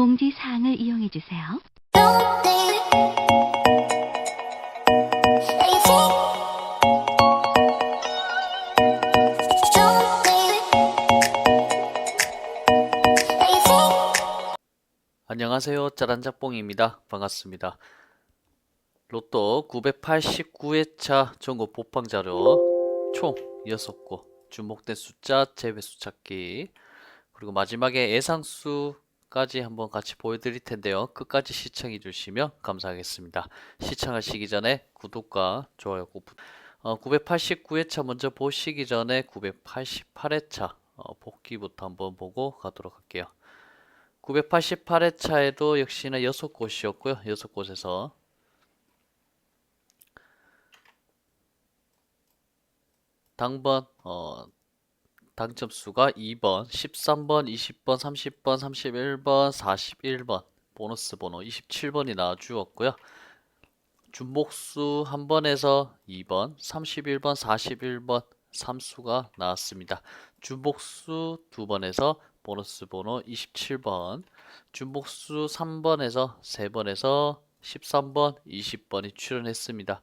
공지사항을 이용해 주세요. 안녕하세요. 짜란짝뽕입니다. 반갑습니다. 로또 989회차 전국 복방자료 총 6곳 주목된 숫자 재배수 찾기 그리고 마지막에 예상수 까지 한번 같이 보여드릴 텐데요. 끝까지 시청해 주시면 감사하겠습니다. 시청하시기 전에 구독과 좋아요 꼭 부- 어, 989회차 먼저 보시기 전에 988회차 어, 복귀부터 한번 보고 가도록 할게요. 988회차에도 역시나 6곳이었고요. 6곳에서 당번 어, 당점 수가 2번, 13번, 20번, 30번, 31번, 41번, 보너스 번호 27번이 나와 주었고요. 준복수 한 번에서 2번, 31번, 41번, 3수가 나왔습니다. 준복수 두 번에서 보너스 번호 27번, 준복수 3번에서 3번에서 13번, 20번이 출연했습니다.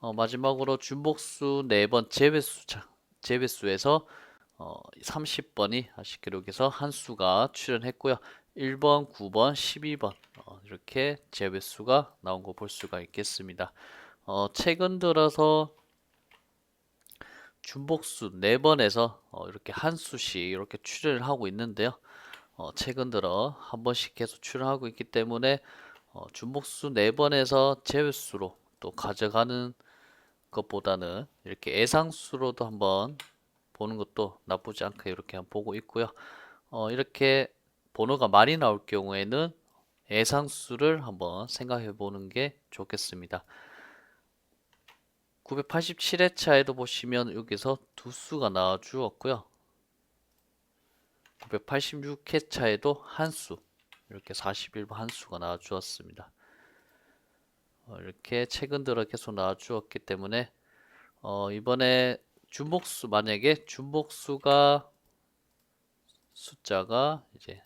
어, 마지막으로 준복수 4번 제외수 제외수에서 어, 30번이 아쉽 기록에서 한 수가 출연했고요. 1번, 9번, 12번 어, 이렇게 제외수가 나온 거 볼 수가 있겠습니다. 어, 최근 들어서 준복수 4번에서 어, 이렇게 한 수씩 이렇게 출연을 하고 있는데요. 어, 최근 들어 한 번씩 계속 출연하고 있기 때문에 어, 준복수 4번에서 제외수로 또 가져가는 것보다는 이렇게 예상수로도 한번 보는 것도 나쁘지 않게 이렇게 보고 있고요. 어, 이렇게 번호가 많이 나올 경우에는 예상수를 한번 생각해 보는 게 좋겠습니다. 987회차에도 보시면 여기서 두 수가 나와 주었고요. 986회차에도 한 수, 이렇게 41번 한 수가 나와 주었습니다. 어, 이렇게 최근 들어 계속 나와 주었기 때문에 어, 이번에 준복수 만약에 준복수가 숫자가 이제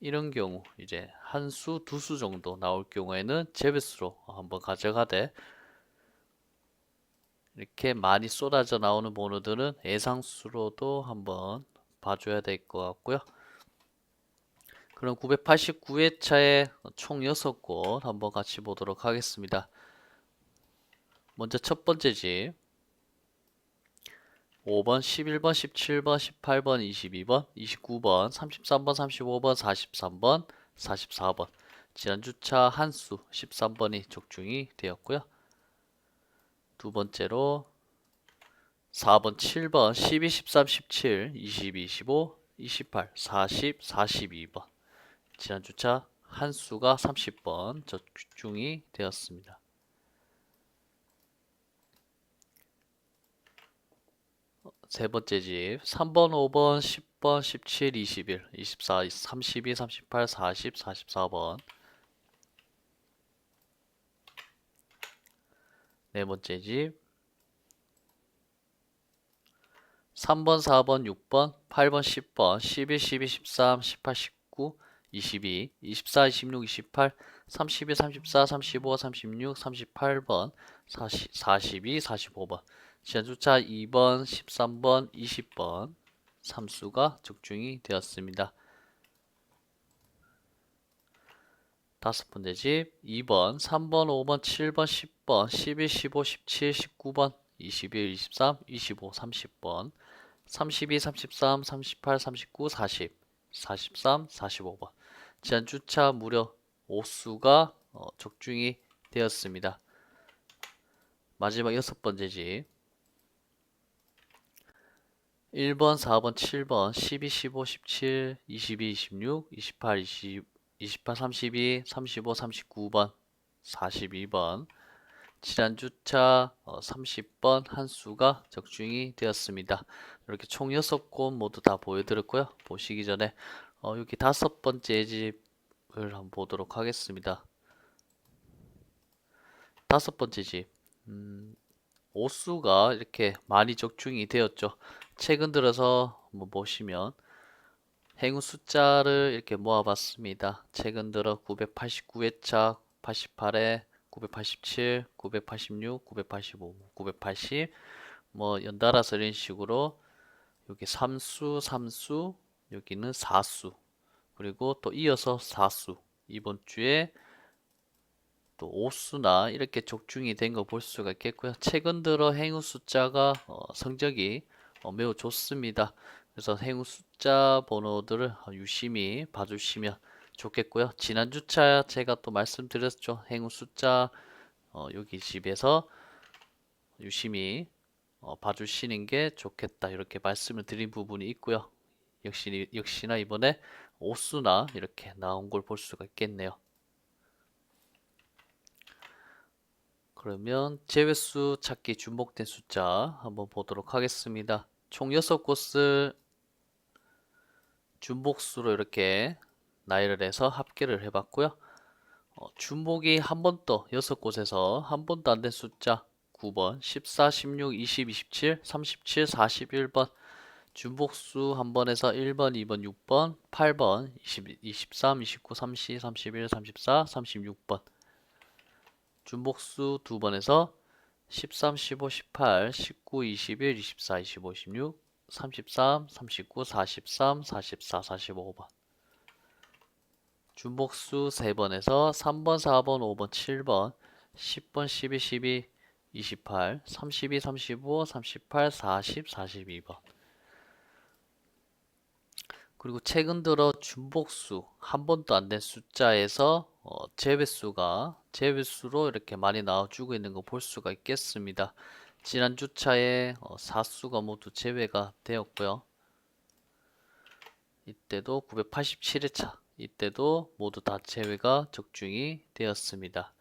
이런 경우 이제 한 수, 두 수 정도 나올 경우에는 제배수로 한번 가져가되 이렇게 많이 쏟아져 나오는 번호들은 예상수로도 한번 봐줘야 될 것 같고요. 그럼 989회차에 총 6곳 한번 같이 보도록 하겠습니다. 먼저 첫 번째 집 5번, 11번, 17번, 18번, 22번, 29번, 33번, 35번, 43번, 44번 지난주차 한수 13번이 적중이 되었고요. 두 번째로 4번, 7번, 12, 13, 17, 22, 25, 28, 40, 42번 지난주차 한수가 30번 적중이 되었습니다. 세 번째 집. 3번, 5번, 10번, 17, 21, 24, 32, 38, 40, 44번. 네 번째 집. 3번, 4번, 6번, 8번, 10번, 11, 12, 13, 18, 19, 22, 24, 26, 28, 32, 34, 35, 36, 38번, 40, 42, 45번 지난주차 2번, 13번, 20번 삼수가 적중이 되었습니다. 다섯 번째 집 2번, 3번, 5번, 7번, 10번, 11, 15, 17, 19번, 21, 23, 25, 30번 32, 33, 38, 39, 40, 43, 45번 지난주차 무려 5수가 어, 적중이 되었습니다. 마지막 여섯 번째 집 1번, 4번, 7번, 12, 15, 17, 22, 26, 28, 20, 28, 32, 35, 39번, 42번 지난주차 어, 30번 한 수가 적중이 되었습니다. 이렇게 총 6곳 모두 다 보여드렸고요. 보시기 전에 어, 여기 다섯 번째 집을 한번 보도록 하겠습니다. 다섯 번째 집 음, 오수가 이렇게 많이 적중이 되었죠. 최근 들어서 뭐 보시면 행운 숫자를 이렇게 모아봤습니다. 최근 들어 989회차, 88회, 987, 986, 985, 980, 뭐 연달아서 이런 식으로 여기 3수, 3수, 여기는 4수, 그리고 또 이어서 4수. 이번 주에 또 5수나 이렇게 적중이 된 거 볼 수가 있겠고요. 최근 들어 행운 숫자가 어, 성적이 어, 매우 좋습니다. 그래서 행운 숫자 번호들을 유심히 봐주시면 좋겠고요. 지난 주차 제가 또 말씀드렸죠. 행운 숫자 어, 여기 집에서 유심히 어, 봐주시는 게 좋겠다. 이렇게 말씀을 드린 부분이 있고요. 역시, 역시나 이번에 오수나 이렇게 나온 걸 볼 수가 있겠네요. 그러면 제외수 찾기 중복된 숫자 한번 보도록 하겠습니다. 총 6곳을 중복수로 이렇게 나열을 해서 합계를 해봤고요. 어, 중복이 한 번 더 6곳에서 한 번도 안 된 숫자 9번, 14, 16, 20, 27, 37, 41번 중복수 한 번에서 1번, 2번, 6번, 8번, 20, 23, 29, 30, 31, 34, 36번 중복수 두 번에서 13, 15, 18, 19, 21, 24, 25, 26, 33, 39, 43, 44, 45번. 중복수 세 번에서 3번, 4번, 5번, 7번, 10번, 12, 12, 28, 32, 35, 38, 40, 42번. 그리고 최근 들어 중복수 한 번도 안 된 숫자에서 어, 제외수가 제외수로 이렇게 많이 나와주고 있는 거 볼 수가 있겠습니다. 지난 주차에 어, 사수가 모두 제외가 되었고요. 이때도 987회차 이때도 모두 다 제외가 적중이 되었습니다.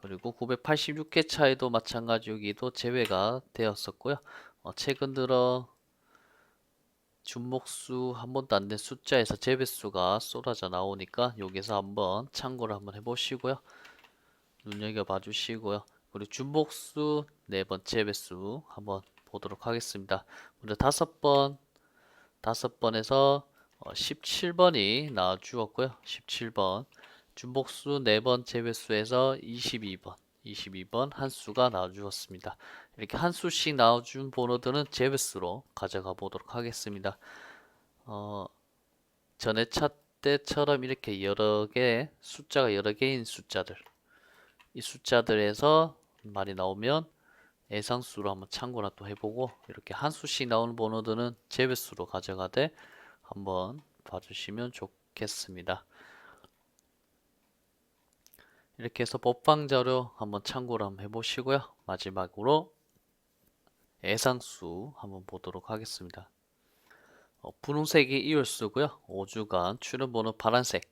그리고 986회 차에도 마찬가지 여기도 제외가 되었었고요. 어, 최근 들어 중목수 한 번도 안 된 숫자에서 제배수가 쏟아져 나오니까 여기서 한번 참고를 한번 해보시고요. 눈여겨봐 주시고요. 그리고 중복수 네 번째 배수 한번 보도록 하겠습니다. 먼저 다섯 번, 다섯 번에서 17번이 나와 주었고요. 17번 중복수 네 번째 배수에서 22번, 22번 한 수가 나와 주었습니다. 이렇게 한 수씩 나와준 번호들은 제베스로 가져가 보도록 하겠습니다. 어, 전에 차 때처럼 이렇게 여러 개 숫자가 여러 개인 숫자들 이 숫자들에서 많이 나오면 예상수로 한번 참고나 또 해보고 이렇게 한 수씩 나오는 번호들은 제베스로 가져가되 한번 봐주시면 좋겠습니다. 이렇게 해서 법방 자료 한번 참고를 한번 해보시고요. 마지막으로 예상수 한번 보도록 하겠습니다. 어, 분홍색이 이월수고요. 5주간 출연 번호 파란색,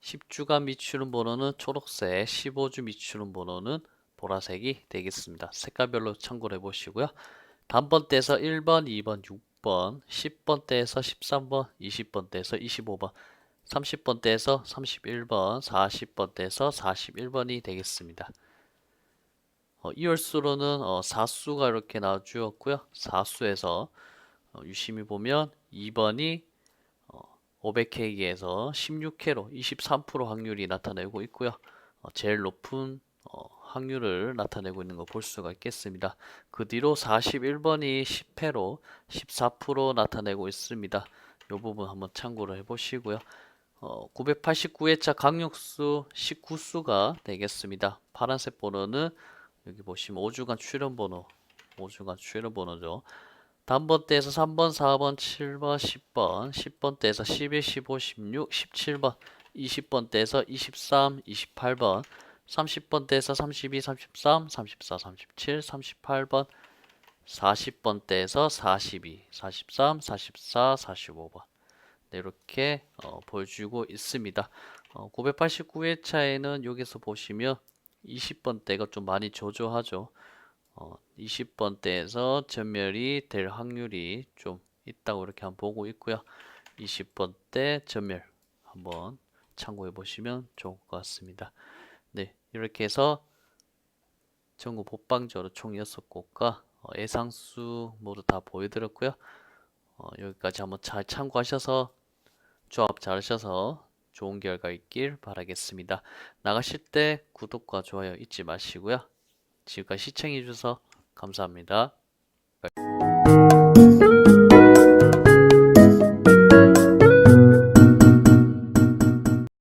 10주간 미출연 번호는 초록색, 15주 미출연 번호는 보라색이 되겠습니다. 색깔별로 참고를 해보시고요. 단번대에서 1번, 2번, 6번, 10번대에서 13번, 20번대에서 25번, 30번대에서 31번, 40번대에서 41번이 되겠습니다. 어, 이월수로는 어, 4수가 이렇게 나와주었고요. 4수에서 어, 유심히 보면 2번이 어, 500K에서 16K로 23% 확률이 나타내고 있고요. 어, 제일 높은 어, 확률을 나타내고 있는 거 볼 수가 있겠습니다. 그 뒤로 41번이 10회로 14% 나타내고 있습니다. 이 부분 한번 참고를 해보시고요. 어, 989회차 강력수 19수가 되겠습니다. 파란색 번호는 여기 보시면 5주간 출연 번호 5주간 출연 번호죠. 단번대에서 3번, 4번, 7번, 10번, 10번대에서 11, 15, 16, 17번, 20번대에서 23, 28번, 30번대에서 32, 33, 34, 37, 38번, 40번대에서 42, 43, 44, 45번. 네, 이렇게 어, 보여주고 있습니다. 어, 989회차에는 여기서 보시면 20번대가 좀 많이 조조하죠. 어, 20번대에서 전멸이 될 확률이 좀 있다고 이렇게 한번 보고 있고요. 20번대 전멸 한번 참고해 보시면 좋을 것 같습니다. 네, 이렇게 해서 전국 복방적으로 총 6곳과 어, 예상수 모두 다 보여드렸고요. 어, 여기까지 한번 잘 참고하셔서 조합 잘 하셔서 좋은 결과 있길 바라겠습니다. 나가실 때 구독과 좋아요 잊지 마시고요. 지금까지 시청해 주셔서 감사합니다.